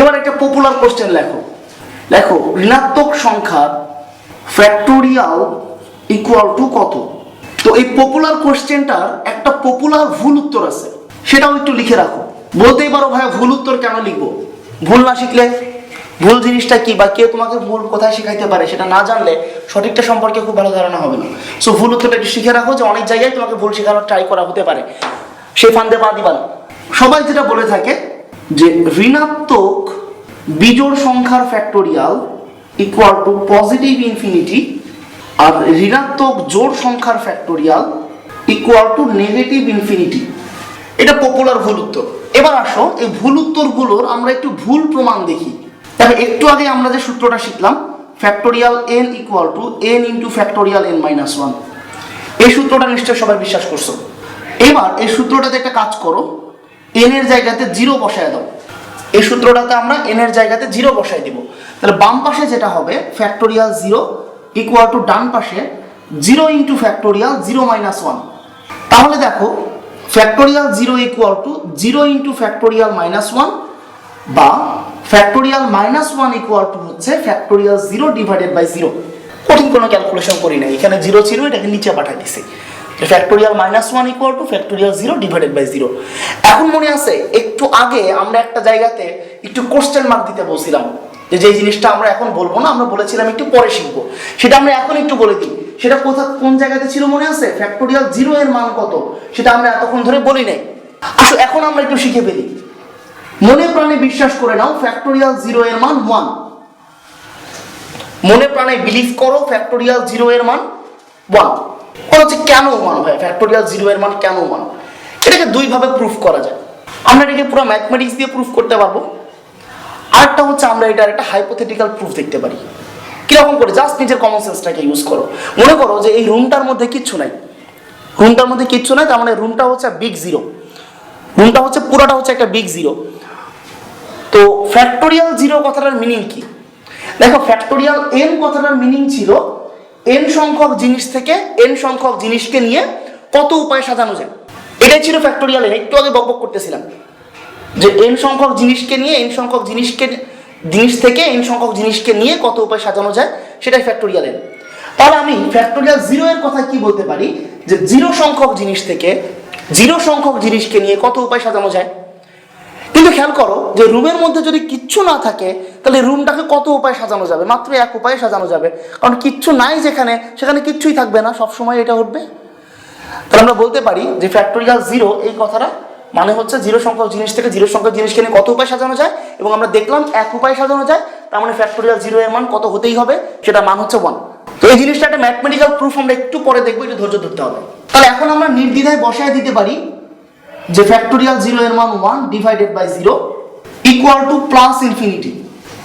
এবার একটা popular question লেখো। লেখো, ঋণাত্মক সংখ্যা ফ্যাক্টোরিয়াল ইকুয়াল টু কত? তো এই পপুলার কোশ্চেনটার একটা পপুলার ভুল উত্তর আছে, সেটাও একটু লিখে রাখো। বলতেই পারো ভাই ভুল উত্তর কেন লিখব? ভুল না শিখলে ভুল জিনিসটা কি বা কেউ তোমাকে ভুল কোথায় শেখাইতে পারে সেটা না জানলে সঠিকটা সম্পর্কে খুব ভালো ধারণা হবে না। সো ভুল উত্তরটা একটু শিখে রাখো যে অনেক জায়গায় তোমাকে ভুল শেখানোর ট্রাই করা হতে পারে। সেই ফান্দে পা দিবা সবাই যেটা বলে থাকে যে ঋণাত্মক বিজোড় সংখ্যার factorial equal to positive infinity আর ঋণাত্মক জোড় সংখ্যার factorial equal to negative infinity এটা পপুলার ভুল উত্তর। এবার আসো, এই ভুল উত্তরগুলোর আমরা একটু ভুল প্রমাণ দেখি। তবে একটু আগে আমরা যে সূত্রটা শিখলাম factorial n equal to n into factorial n minus one এই সূত্রটা নিশ্চয় সবাই বিশ্বাস করছ। এবার এই সূত্রটাতে একটা কাজ করো। এন এর জায়গাতে জিরো বসায় দাও। এই সূত্রটাতে আমরা এন এর জায়গাতে জিরো বসায় দিব। তাহলে বাম পাশে যেটা হবে ফ্যাক্টোরিয়াল জিরো ইকুয়াল টু ডান পাশে zero into factorial zero minus one তাহলে দেখো factorial zero equal to zero into factorial minus one বা factorial minus one equal to হচ্ছে factorial zero divided by zero কঠিন কোনো ক্যালকুলেশন করি না এখানে জিরো ছিল, এটাকে নিচে পাঠিয়ে দিছি। Factorial minus one equal to factorial zero divided by zero এখন মনে আছে, একটু আগে আমরা একটা জায়গাতে একটু কোশ্চেন মার্ক দিতে বলছিলাম। যে যে জিনিসটা আমরা এখন বলব না, আমরা বলেছিলাম একটু পরে শিখব। সেটা আমরা এখন একটু বলে দিই। সেটা কোথা, কোন জায়গাতে ছিল মনে আছে? ফ্যাক্টোরিয়াল জিরো এর মান কত? সেটা আমরা এতক্ষণ ধরে বলি নাই। আসো এখন আমরা একটু শিখে ফেলি। মনে প্রাণে বিশ্বাস করে নাও ফ্যাক্টোরিয়াল জিরো এর মান ওয়ান মনে প্রাণে বিলিভ করো ফ্যাক্টোরিয়াল জিরো এর মান ওয়ান হচ্ছে কেন ওয়ান হয়? ফ্যাক্টোরিয়াল জিরো এর মান কেন ওয়ান এটাকে দুইভাবে প্রুফ করা যায়। আমরা এটাকে পুরো ম্যাথমেটিক্স দিয়ে প্রুফ করতে পারব। আরেকটা হচ্ছে আমরা এটার একটা হাইপোথেটিক্যাল প্রুফ দেখতে পারি। কীরকম করে? জাস্ট নিজের কমন সেন্সটাকে ইউজ করো। মনে করো যে এই রুমটার মধ্যে কিচ্ছু নাই। রুমটার মধ্যে কিচ্ছু নাই, তার মানে রুমটা হচ্ছে বিগ জিরো রুমটা হচ্ছে, পুরোটা হচ্ছে একটা বিগ জিরো তো ফ্যাক্টোরিয়াল জিরো কথাটার মিনিং কি? দেখো ফ্যাক্টোরিয়াল এন কথাটার মিনিং ছিল এন সংখ্যক জিনিস থেকে এন সংখ্যক জিনিসকে নিয়ে কত উপায় সাজানো যায়? এটাই ছিল ফ্যাক্টোরিয়াল এন একটু আগে বকবক করতেছিলাম। যে এন সংখ্যক জিনিসকে নিয়ে এন সংখ্যক জিনিসকে, জিনিস থেকে এন সংখ্যক জিনিসকে নিয়ে কত উপায় সাজানো যায়, সেটাই ফ্যাক্টোরিয়াল এন তাহলে আমি ফ্যাক্টোরিয়াল জিরো এর কথা কি বলতে পারি? যে জিরো সংখ্যক জিনিস থেকে জিরো সংখ্যক জিনিসকে নিয়ে কত উপায় সাজানো যায়? কিন্তু খেয়াল করো যে রুমের মধ্যে যদি কিচ্ছু না থাকে তাহলে রুমটাকে কত উপায় সাজানো যাবে? মাত্র এক উপায়ে সাজানো যাবে। কারণ কিচ্ছু নাই যেখানে, সেখানে কিচ্ছুই থাকবে না সব সময় এটা উঠবে। তাহলে আমরা বলতে পারি যে ফ্যাক্টোরিয়াল জিরো এই কথাটা মানে হচ্ছে জিরো সংখ্যক জিনিস থেকে জিরো সংখ্যক জিনিসকে নিয়ে কত উপায় সাজানো যায়? এবং আমরা দেখলাম এক উপায় সাজানো যায়, তার মানে ফ্যাক্টোরিয়াল জিরো এর মান কত হতেই হবে সেটা মান হচ্ছে ওয়ান তো এই জিনিসটা একটা ম্যাথমেটিক্যাল প্রুফ আমরা একটু পরে দেখব এটা ধৈর্য ধরতে হবে। তাহলে এখন আমরা নির্দ্বিধায় বসায় দিতে পারি যে ফ্যাক্টোরিয়াল জিরো এর মান one divided by zero equal to plus infinity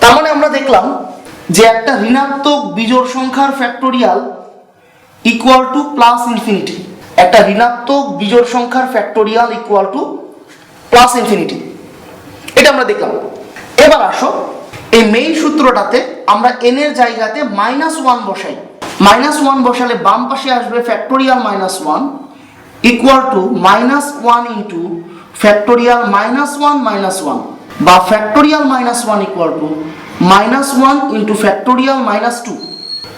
তার মানে আমরা দেখলাম যে একটা ঋণাত্মক বিজোড় সংখ্যার factorial equal to plus infinity একটা ঋণাত্মক বিজোড় সংখ্যার factorial equal to plus infinity এটা আমরা দেখলাম। এবার আসো, এই মেইন সূত্রটাতে আমরা এন এর জায়গাতে মাইনাস ওয়ান বসাই। মাইনাস ওয়ান বসালে বাম পাশে আসবে factorial minus one equal to minus one into factorial minus one minus one বা factorial minus one equal to minus one into factorial minus two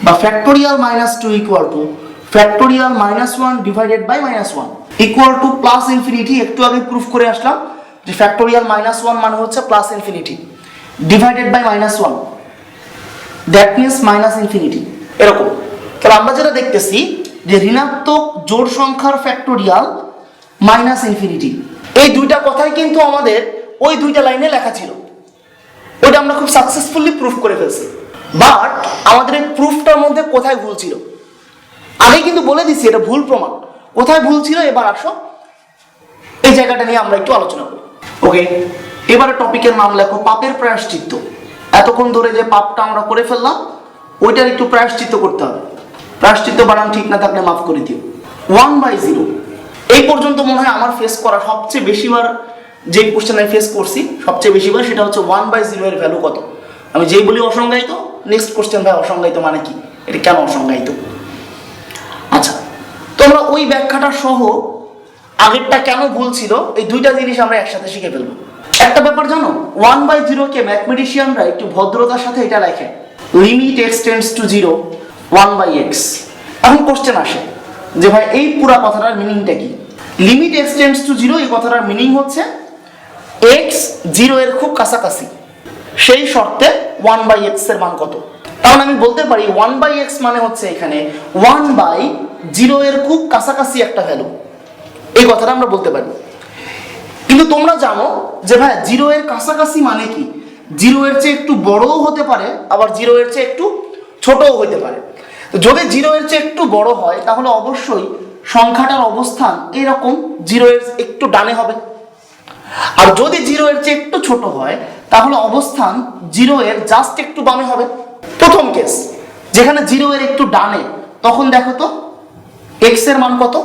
বা factorial minus two equal to factorial minus one divided by minus one equal to plus infinity একটু আগে proof করে আসলাম যে factorial minus one মানে হচ্ছে plus infinity divided by minus one that means minus infinity এরকম। তাহলে আমরা যেটা দেখতেছি যে ঋণাত্মক জোড় সংখ্যার ফ্যাক্টোরিয়াল মাইনাস ইনফিনিটি এই দুইটা কথাই কিন্তু আমাদের ওই দুইটা লাইনে লেখা ছিল। ওটা আমরা খুব সাকসেসফুলি প্রুফ করে ফেলছি। বাট আমাদের এই প্রুফটার মধ্যে কোথায় ভুল ছিল? আগে কিন্তু বলে দিছি, এটা ভুল প্রমাণ। কোথায় ভুল ছিল? এবার আসো। এই জায়গাটা নিয়ে আমরা একটু আলোচনা করি। ওকে এবারে টপিকের নাম লেখো পাপের প্রায়শ্চিত্ত। এতক্ষণ ধরে যে পাপটা আমরা করে ফেললাম, ওইটার একটু প্রায়শ্চিত্ত করতে হবে। প্রায়শ্চিত্ত বানান ঠিক না থাকলে মাফ করে দিও। ওয়ান বাই জিরো এই পর্যন্ত মনে হয় আমার ফেস করা সবচেয়ে বেশিবার যে কোশ্চেন আমি ফেস করছি, সবচেয়ে বেশিবার সেটা হচ্ছে ওয়ান বাই জিরো এর ভ্যালু কত? আমি যেই বলি অসংজ্ঞায়িত নেক্সট কোশ্চেন ভাই, অসংজ্ঞায়িত মানে কি? এটা কেন অসংজ্ঞায়িত? আচ্ছা তোমরা ওই ব্যাখ্যাটা সহ আগেরটা কেন ভুল ছিল? এই দুইটা জিনিস আমরা একসাথে শিখে ফেলব। একটা ব্যাপার জানো ওয়ান বাই জিরোকে ম্যাথমেটিশিয়ানরা একটু ভদ্রতার সাথে এটা লেখে। Limit x tends to zero one by x এখন কোশ্চেন আসে, যে ভাই, এই পুরা কথাটার মিনিংটা কি? Limit x tends to zero এই কথাটার মিনিং হচ্ছে এক্স জিরো এর খুব কাছাকাছি। সেই শর্তে ওয়ান বাই এক্সের মান কত? তাহলে আমি বলতে পারি ওয়ান বাই এক্স মানে হচ্ছে এখানে ওয়ান বাই জিরো এর খুব কাছাকাছি একটা ভ্যালু এই কথাটা আমরা বলতে পারি। কিন্তু তোমরা জানো যে ভাই জিরো এর কাছাকাছি মানে কি? জিরো এর চেয়ে একটু বড়ও হতে পারে, আবার জিরো এর চেয়ে একটু ছোটও হতে পারে। যদি জিরো এর চেয়ে একটু বড় হয়, তাহলে অবশ্যই সংখ্যাটার অবস্থান এরকম জিরো এর একটু ডানে হবে। আর যদি জিরো এর চেয়ে একটু ছোট হয়, তাহলে অবস্থান জিরো এর জাস্ট একটু বামে হবে। প্রথম কেস যেখানে জিরো এর একটু ডানে, তখন দেখো তো এক্সের মান কত?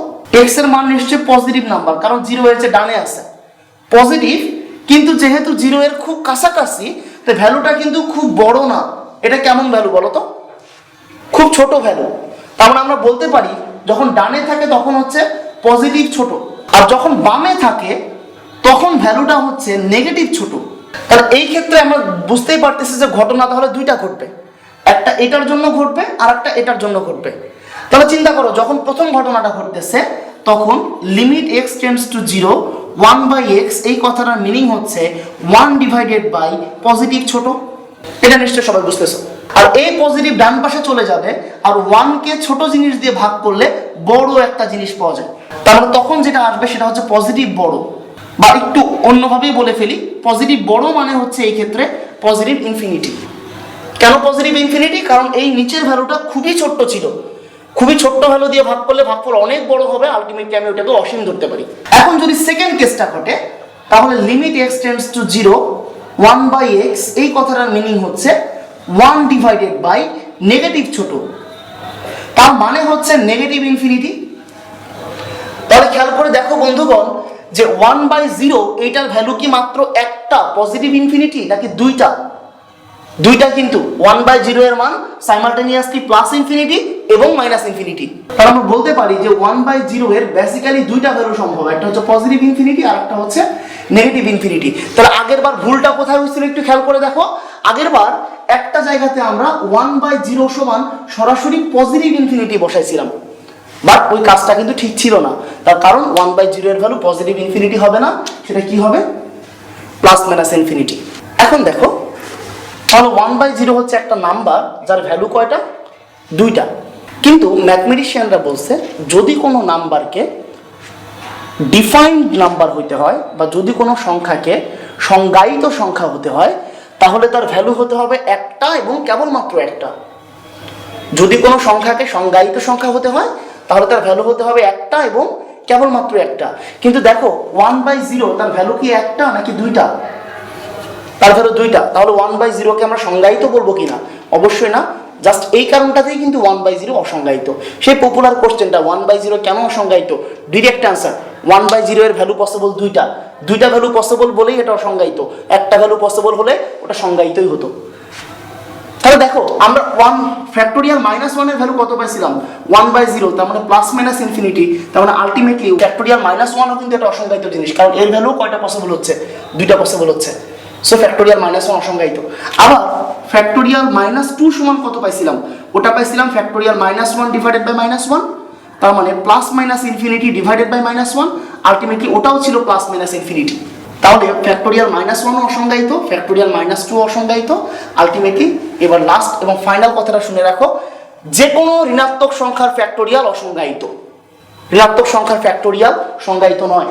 এক্সের মান নিশ্চয়ই পজিটিভ নাম্বার কারণ জিরো এর চেয়ে ডানে আছে। পজিটিভ কিন্তু যেহেতু জিরো এর খুব কাছাকাছি তো ভ্যালুটা কিন্তু খুব বড় না। এটা কেমন ভ্যালু বলো তো? খুব ছোট ভ্যালু তার মানে আমরা বলতে পারি, যখন ডানে থাকে তখন হচ্ছে পজিটিভ ছোট, আর যখন বামে থাকে তখন ভ্যালুটা হচ্ছে নেগেটিভ ছোট। তাহলে এই ক্ষেত্রে আমরা বুঝতেই পারতেছি যে ঘটনা তাহলে দুইটা ঘটবে। একটা এটার জন্য ঘটবে আর একটা এটার জন্য ঘটবে। তাহলে চিন্তা করো, যখন প্রথম ঘটনাটা ঘটতেছে, তখন limit x tends to zero one by x এই কথাটার মিনিং হচ্ছে ওয়ান ডিভাইডেড বাই পজিটিভ ছোট। এটা নিশ্চয়ই সবাই বুঝতেছো। আর এই পজিটিভ ডান পাশে চলে যাবে, আর ওয়ানকে ছোট জিনিস দিয়ে ভাগ করলে বড় একটা জিনিস পাওয়া যায়। তাহলে তখন যেটা আসবে সেটা হচ্ছে পজিটিভ বড়। বা একটু অন্যভাবেই বলে ফেলি পজিটিভ বড় মানে হচ্ছে এই ক্ষেত্রে পজিটিভ ইনফিনিটি কেন পজিটিভ ইনফিনিটি কারণ এই নিচের ভ্যালুটা খুবই ছোট্ট ছিল। খুবই ছোট্ট ভ্যালু দিয়ে ভাগ করলে ভাগফল অনেক বড় হবে আলটিমেটলি আমি ওটাকে অসীম ধরতে পারি। এখন যদি সেকেন্ড কেসটা ঘটে, তাহলে limit x tends to zero one by x এই কথাটার মিনিং হচ্ছে ওয়ান ডিভাইডেড বাই নেগেটিভ ছোট। তার মানে হচ্ছে নেগেটিভ ইনফিনিটি তাহলে খেয়াল করে দেখো বন্ধুগণ যে ওয়ান বাই জিরো এইটার ভ্যালু কি মাত্র একটা? পজিটিভ ইনফিনিটি নাকি দুইটা? দুইটা কিন্তু। ওয়ান বাই জিরো এর মান সাইমালটেনিয়াসলি প্লাস ইনফিনিটি এবং মাইনাস ইনফিনিটি তাহলে আমরা বলতে পারি যে ওয়ান বাই জিরো এর বেসিক্যালি দুইটা ভ্যালু সম্ভব। একটা হচ্ছে পজিটিভ ইনফিনিটি আর একটা হচ্ছে নেগেটিভ ইনফিনিটি তাহলে আগের বার ভুলটা কোথায় হয়েছিল একটু খেয়াল করে দেখো। আগের বার একটা জায়গাতে আমরা ওয়ান বাই জিরো সমান সরাসরি পজিটিভ ইনফিনিটি বসাইছিলাম। বাট ওই কাজটা কিন্তু ঠিক ছিল না। তার কারণ ওয়ান বাই জিরো এর ভ্যালু পজিটিভ ইনফিনিটি হবে না। সেটা কি হবে? প্লাস মাইনাস ইনফিনিটি এখন দেখো, তাহলে ওয়ান বাই জিরো হচ্ছে একটা নাম্বার যার ভ্যালু কয়টা? দুইটা। কিন্তু ম্যাথমেটিশিয়ানরা বলছে, যদি কোনো নাম্বারকে ডিফাইন্ড নাম্বার হইতে হয় বা যদি কোনো সংখ্যাকে সংজ্ঞায়িত সংখ্যা হতে হয়, তাহলে তার ভ্যালু হতে হবে একটা এবং কেবলমাত্র একটা। যদি কোনো সংখ্যাকে সংজ্ঞায়িত সংখ্যা হতে হয় তাহলে তার ভ্যালু হতে হবে একটা এবং কেবলমাত্র একটা। কিন্তু দেখো ওয়ান বাই জিরো তার ভ্যালু কি একটা নাকি দুইটা? তার ভ্যালু দুইটা। তাহলে ওয়ান বাই জিরোকে আমরা সংজ্ঞায়িত বলব কি না অবশ্যই না। জাস্ট এই কারণটাতেই কিন্তু ওয়ান বাই জিরো অসংজ্ঞায়িত। সেই পপুলার কোশ্চেনটা ওয়ান বাই জিরো কেন অসংজ্ঞায়িত? Direct answer one by zero এর ভ্যালু পসিবল দুইটা। দুইটা ভ্যালু পসিবল বলেই এটা অসংজ্ঞায়িত। একটা ভ্যালু পসিবল হলে ওটা সংজ্ঞায়িতই হতো। তাহলে দেখো, আমরা ওয়ান ফ্যাক্টোরিয়াল মাইনাস ওয়ানের ভ্যালু কত পাইছিলাম? ওয়ান বাই জিরো তার মানে প্লাস মাইনাস ইনফিনিটি তার মানে আলটিমেটলি ফ্যাক্টোরিয়াল মাইনাস ওয়ানও কিন্তু একটা অসংজ্ঞায়িত জিনিস, কারণ এর ভ্যালু কয়টা পসিবল হচ্ছে? দুইটা পসিবল হচ্ছে। সো ফ্যাক্টোরিয়াল মাইনাস ওয়ান অসংজ্ঞায়িত। আবার ফ্যাক্টোরিয়াল মাইনাস টু সমান কত পাইছিলাম? ওটা পাইছিলাম factorial minus one divided by minus one তার মানে plus minus infinity divided by minus one ultimately ওটাও ছিল প্লাস মাইনাস ইনফিনিটি তাহলে ফ্যাক্টোরিয়াল মাইনাস ওয়ান অসংজ্ঞায়িত ফ্যাক্টোরিয়াল মাইনাস টু অসংজ্ঞায়িত। আলটিমেটলি এবার লাস্ট এবং ফাইনাল কথাটা শুনে রাখো যে কোনো ঋণাত্মক সংখ্যার ফ্যাক্টোরিয়াল অসংজ্ঞায়িত। ঋণাত্মক সংখ্যার ফ্যাক্টোরিয়াল সংজ্ঞায়িত নয়।